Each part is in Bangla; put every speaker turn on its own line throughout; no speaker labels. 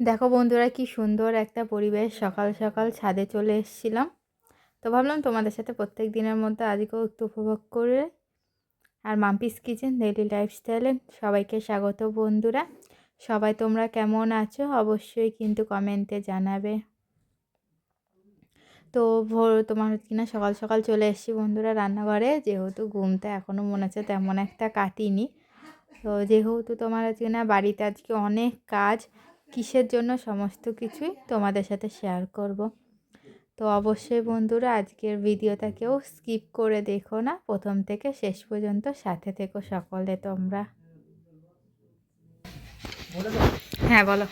দেখো বন্ধুরা কি সুন্দর একটা পরিবেশ সকাল সকাল ছাদে চলে এসেছিলাম। তো ভাবলাম তোমাদের সাথে প্রত্যেক দিনের মধ্যে আজকেও একটু উপভোগ করে আর মাম্পিস কিচেন ডেইলি লাইফস্টাইলে সবাইকে স্বাগত বন্ধুরা। সবাই তোমরা কেমন আছো? অবশ্যই কিন্তু কমেন্টে জানাবে। তো ভোর, তোমার হচ্ছে কিনা সকাল সকাল চলে এসেছি বন্ধুরা রান্নাঘরে। যেহেতু ঘুমটা এখনও মনে হচ্ছে তেমন একটা কাটিনি। তো যেহেতু তোমার হচ্ছে কিনা বাড়িতে আজকে অনেক কাজ কিসের জন্য সমস্ত কিছুই তোমাদের সাথে শেয়ার করব। তো অবশ্যই বন্ধুরা, আজকের ভিডিওটা কেউ স্কিপ করে দেখো না। প্রথম থেকে শেষ পর্যন্ত সাথে থেকো সকলে তোমরা। হ্যাঁ বলো।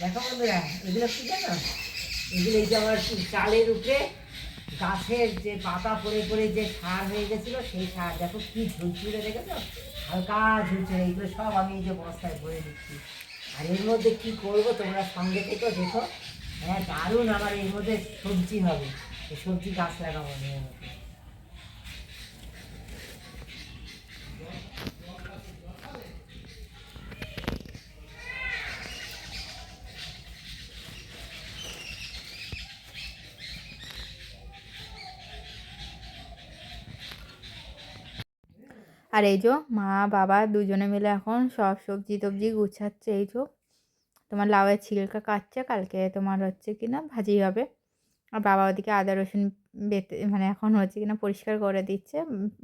দেখো বন্ধুরা, এগুলো কি জানো? এগুলো এই যে আমার চালের উপরে গাছের যে পাতা পড়ে পড়ে যে সার হয়ে গেছিল, সেই সার। দেখো কি ঝুলঝুলে দেখেছ? হালকা ঝুলঝুলে এইগুলো সব আমি এই যে বস্তায় ভরে দিচ্ছি আর এর মধ্যে কি করব তোমরা সঙ্গে থেকে দেখো। হ্যাঁ দারুণ আমার এর মধ্যে সবজি হবে। সবজি গাছ লাগাবো
আর এই যো মা, বাবা দুজনে মিলে এখন সব সবজি টবজি গুছাচ্ছে। এই যো তোমার লাউয়ের ছিলকা কাটছে, কালকে তোমার হচ্ছে কি না ভাজি হবে। আর বাবা ওদিকে আদা, রসুন বেতে মানে এখন হচ্ছে কিনা পরিষ্কার করে দিচ্ছে,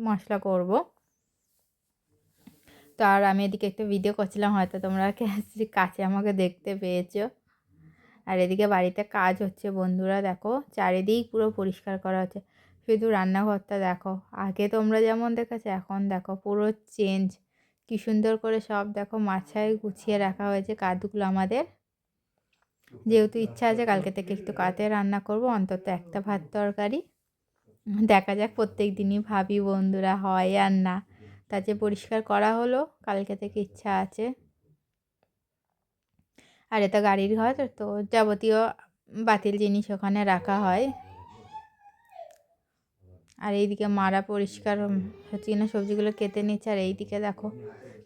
মশলা করব। তো আর আমি এদিকে একটা ভিডিও করছিলাম, হয়তো তোমরা কাছে আমাকে দেখতে পেয়েছ। আর এদিকে বাড়িতে কাজ হচ্ছে বন্ধুরা, দেখো চারিদিক পুরো পরিষ্কার করা হচ্ছে। শুধু রান্নাঘরটা দেখো। আগে তোমরা যেমন দেখেছ, এখন দেখো পুরো চেঞ্জ কি সুন্দর করে সব দেখো মাছায় গুছিয়ে রাখা হয়েছে কাজগুলো আমাদের। যেহেতু ইচ্ছা আছে কালকে থেকে একটু কাতে রান্না করব, অন্তত একটা ভাত তরকারি। দেখা যাক প্রত্যেক দিনই ভাবি বন্ধুরা হয় আর না। তা যে পরিষ্কার করা হলো, কালকে থেকে ইচ্ছা আছে। আর এটা গাড়ির ঘর, তো যাবতীয় বাতিল জিনিস ওখানে রাখা হয়। আর এইদিকে মারা পরিষ্কার হচ্ছে কিনা সবজিগুলো কেটে নিচ্ছে। আর এইদিকে দেখো,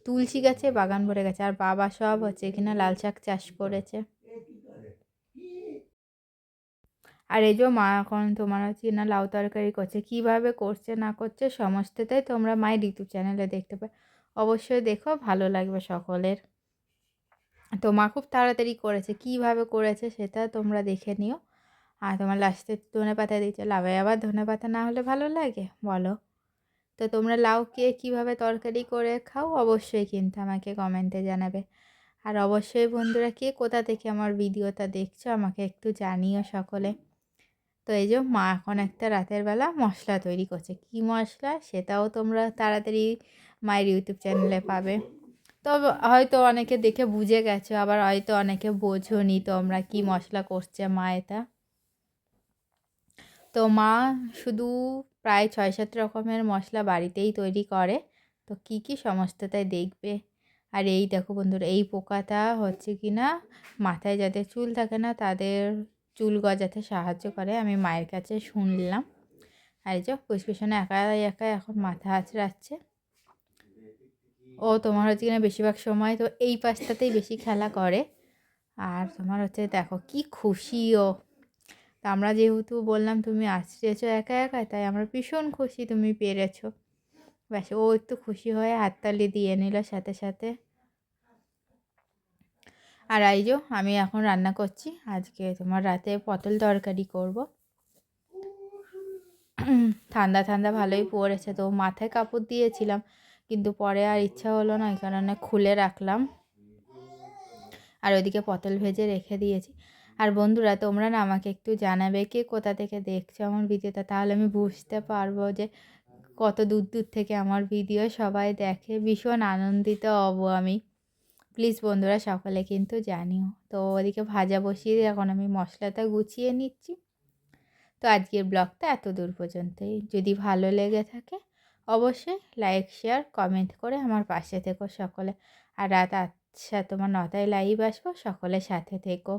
তুলসী গাছে বাগান ভরে গেছে। আর বাবা সব হচ্ছে কিনা লাল শাক চাষ করেছে। আর এই যে মা এখন তোমার হচ্ছে না লাউ তরকারি করছে। কীভাবে করছে, না করছে, সমস্তটাই তোমরা মায়ের ইউটিউব চ্যানেলে দেখতে পাবে। অবশ্যই দেখো, ভালো লাগবে সকলের। তো মা খুব তাড়াতাড়ি করেছে। কীভাবে করেছে সেটা তোমরা দেখে নিও। আর তোমার লাস্টে ধনে পাতা দিচ্ছে লাউয়ে আবার ধনে পাতা না হলে ভালো লাগে? বলো। তো তোমরা লাউ কে কীভাবে তরকারি করে খাও অবশ্যই কিন্তু আমাকে কমেন্টে জানাবে। আর অবশ্যই বন্ধুরা, কে কোথা থেকে আমার ভিডিওটা দেখছ আমাকে একটু জানিও সকলে। তো এই যে মা এখন একটা রাতের বেলা মশলা তৈরি করছে। কি মশলা? সেটাও তোমরা তাড়াতাড়ি মায়ের ইউটিউব চ্যানেলে পাবে। তো হয়তো অনেকে দেখে বুঝে গেছো, আবার হয়তো অনেকে বোঝোনি তোমরা কি মশলা করছে মা এটা। তো মা শুধু প্রায় ছয় সাত রকমের মশলা বাড়িতেই তৈরি করে। তো কি কি সমস্তটাই দেখবে? আর এই দেখো বন্ধুরা, এই পোকাটা হচ্ছে কি না, মাথায় যাদের চুল থাকে না, তাদের চুল গজাতে সাহায্য করে। আমি মায়ের কাছে শুনলাম। আর এই যে পুষ্পিসনে একা একা এখন মাথা আঁচড়াচ্ছে। ও, তোমার হচ্ছে কিনা বেশিরভাগ সময় তো এই পাশটাতেই বেশি খেলা করে। আর তোমার হচ্ছে দেখো, কি খুশি ও। তা আমরা যেহেতু বললাম তুমি আসছেছো একা একা, তাই আমরা ভীষণ খুশি তুমি পেরেছ। ব্যাস, ও একটু খুশি হয়ে হাততালি দিয়ে নিল সাথে সাথে। আর এই যো, আমি এখন রান্না করছি। আজকে তোমার রাতে পটল তরকারি করব। ঠান্ডা ঠান্ডা ভালোই পড়েছে, তো মাথায় কাপড় দিয়েছিলাম, কিন্তু পরে আর ইচ্ছা হলো না ওই কারণে খুলে রাখলাম। আর ওইদিকে পটল ভেজে রেখে দিয়েছি। আর বন্ধুরা, তোমরা না আমাকে একটু জানাবে কে কোথা থেকে দেখছ আমার ভিডিওটা, তাহলে আমি বুঝতে পারব যে কত দূর দূর থেকে আমার ভিডিও সবাই দেখে। ভীষণ আনন্দিত হব আমি। প্লিজ বন্ধুরা, সকলে কিন্তু জানিও। তো ওদিকে ভাজা বসিয়ে এখন আমি মশলাটা গুছিয়ে নিচ্ছি। তো আজকের ব্লগটা এত দূর পর্যন্তই। যদি ভালো লেগে থাকে, অবশ্যই লাইক, শেয়ার, কমেন্ট করে আমার পাশে থেকো সকলে। আর রাত আচ্ছা তোমার নটায় লাইভ আসব সকলের সাথে থেকো।